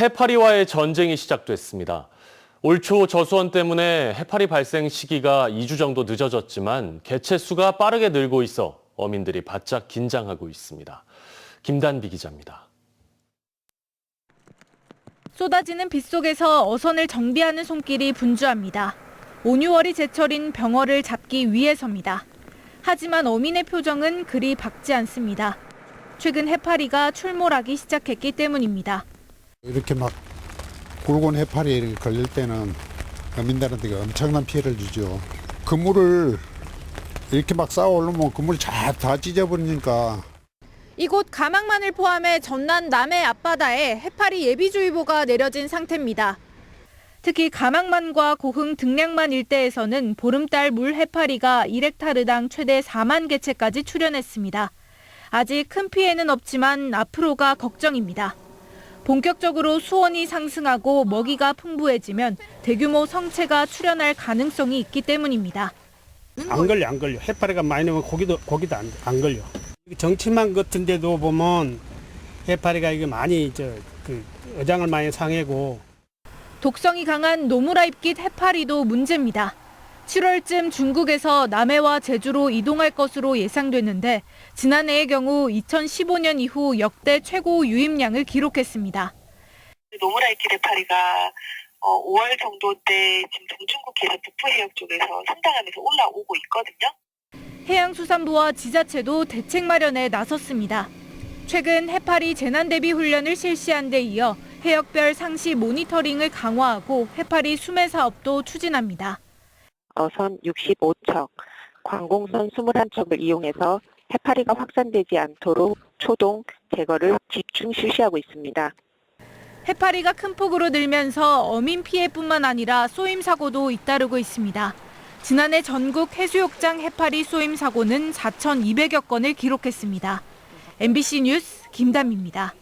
해파리와의 전쟁이 시작됐습니다. 올 초 저수원 때문에 해파리 발생 시기가 2주 정도 늦어졌지만 개체 수가 빠르게 늘고 있어 어민들이 바짝 긴장하고 있습니다. 김단비 기자입니다. 쏟아지는 빗속에서 어선을 정비하는 손길이 분주합니다. 5, 6월이 제철인 병어를 잡기 위해서입니다. 하지만 어민의 표정은 그리 밝지 않습니다. 최근 해파리가 출몰하기 시작했기 때문입니다. 이렇게 막 굵은 해파리 걸릴 때는 어민들한테 엄청난 피해를 주죠. 그물을 이렇게 막 쌓아 올리면 그물이 다 찢어버리니까 이곳 가망만을 포함해 전남 남해 앞바다에 해파리 예비주의보가 내려진 상태입니다. 특히 가망만과 고흥 등량만 일대에서는 보름달 물 해파리가 1헥타르당 최대 4만 개체까지 출현했습니다. 아직 큰 피해는 없지만 앞으로가 걱정입니다. 본격적으로 수온이 상승하고 먹이가 풍부해지면 대규모 성체가 출현할 가능성이 있기 때문입니다. 안 걸려 안 걸려 해파리가 많이 나면 고기도 고기도 안, 안 걸려 정치만 같은 데도 보면 해파리가 이게 많이 저그 어장을 많이 상해고 독성이 강한 노무라입깃 해파리도 문제입니다. 7월쯤 중국에서 남해와 제주로 이동할 것으로 예상됐는데 지난해의 경우 2015년 이후 역대 최고 유입량을 기록했습니다. 노무라이키 해파리가 어, 5월 정도 때 지금 동중국해에서 북부 해역 쪽에서 상당하면서 올라오고 있거든요. 해양수산부와 지자체도 대책 마련에 나섰습니다. 최근 해파리 재난 대비 훈련을 실시한 데 이어 해역별 상시 모니터링을 강화하고 해파리 수매 사업도 추진합니다. 어선 65척, 관공선 21척을 이용해서 해파리가 확산되지 않도록 초동 제거를 집중 실시하고 있습니다. 해파리가 큰 폭으로 늘면서 어민 피해뿐만 아니라 쏘임 사고도 잇따르고 있습니다. 지난해 전국 해수욕장 해파리 쏘임 사고는 4,200여 건을 기록했습니다. MBC 뉴스 김담입니다.